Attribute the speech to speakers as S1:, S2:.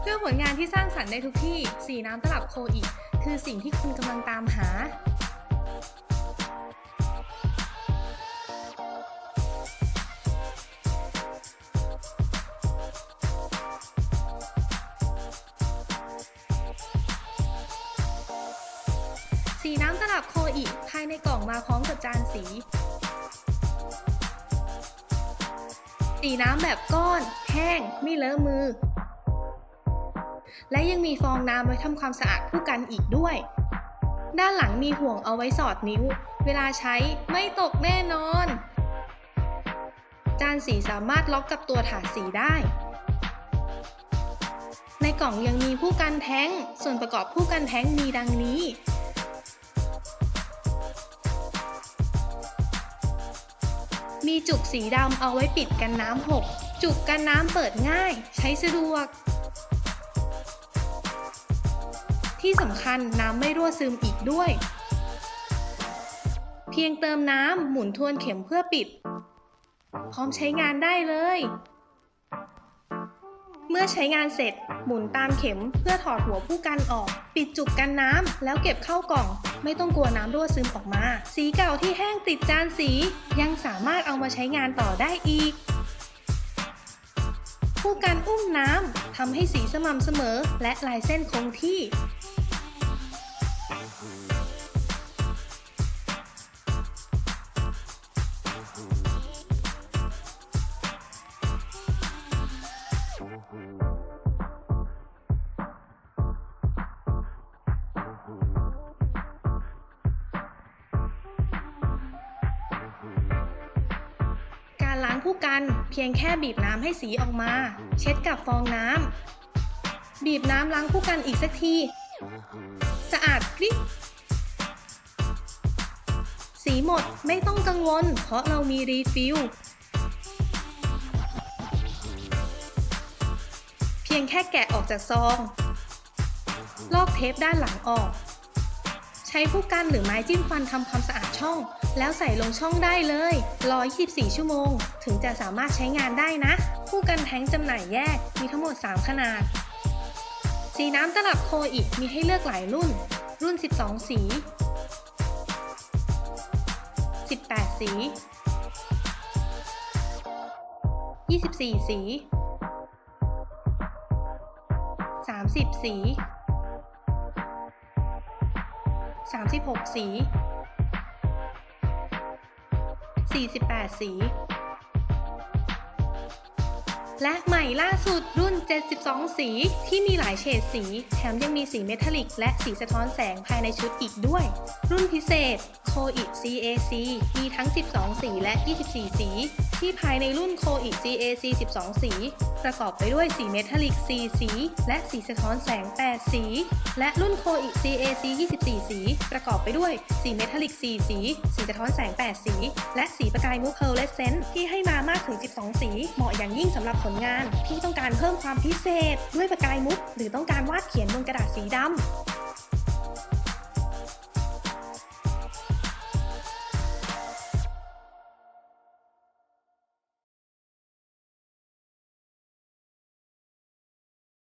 S1: เพื่อผลงานที่สร้างสรรค์ได้ทุกที่ สีน้ำตลับโคอีคือสิ่งที่คุณกำลังตามหา สีน้ำตลับโคอีภายในกล่องมาพร้อมกับจานสี สีน้ำแบบก้อน แห้ง ไม่เลอะมือ และยังมีฟองน้ำไว้ทำความสะอาดผู้กันอีกด้วย ด้านหลังมีห่วงเอาไว้สอดนิ้ว เวลาใช้ไม่ตกแน่นอน จานสีสามารถล็อกกับตัวถาดสีได้ ในกล่องยังมีผู้กันแท้ง ส่วนประกอบผู้กันแท้งมีดังนี้ มีจุกสีดำเอาไว้ปิดกันน้ำหก จุกกันน้ำเปิดง่าย ใช้สะดวก ที่สำคัญน้ำไม่รั่วซึมอีกด้วย เพียงเติมน้ำหมุนทวนเข็มเพื่อปิด พร้อมใช้งานได้เลย เมื่อใช้งานเสร็จ หมุนตามเข็มเพื่อถอดหัวผู้กันออก ปิดจุกกันน้ำแล้วเก็บเข้ากล่อง ไม่ต้องกลัวน้ำรั่วซึมออกมา สีเก่าที่แห้งติดจานสี ยังสามารถเอามาใช้งานต่อได้อีก ผู้กันอุ้มน้ำทำให้สีสม่ำเสมอ และลายเส้นคงที่ ล้างผู้กัน เพียงแค่บีบน้ำให้สีออกมา เช็ดกับฟองน้ำบีบน้ำล้างผู้กันอีกสักที สะอาดกริบสีหมดไม่ต้องกังวล เพราะเรามีรีฟิลเพียงแค่แกะออกจากซอง ลอกเทปด้านหลังออก ใช้ผู้กันหรือไม้จิ้มฟันทำความสะอาดช่อง แล้วใส่ลงช่องได้เลยรอ24 ชั่วโมง ถึงจะสามารถใช้งานได้นะผู้กันแท้งจำหน่ายแยกมีทั้งหมด 3 ขนาด สีน้ำตลับโคอีกมีให้เลือกหลายรุ่น รุ่น 12 สี 18 สี 24 สี 30 สี 36 สี 48 สี และใหม่ล่าสุดรุ่น 72 สี ที่มีหลายเฉดสี แถมยังมีสีเมทัลลิก และสีสะท้อนแสงภายในชุดอีกด้วย รุ่นพิเศษ c o i CAC มีทั้ง 12 สีและ 24 สี ที่ภายในรุ่น c o i CAC 12 สี ประกอบไปด้วยสีเมทัลลิก 4 สี และสีสะท้อนแสง 8 สี และรุ่น c o i CAC 24 สี ประกอบไปด้วยสีเมทัลลิก 4 สี สีสะท้อนแสง 8 สี และสีประกายมุกเพลเลสเซนที่ให้มามากถึง 12 สี เหมาะอย่างยิ่งสำหรับผลงานที่ต้องการเพิ่มความพิเศษ ด้วยปากกายมุก หรือต้องการวาดเขียนบนกระดาษสีดำ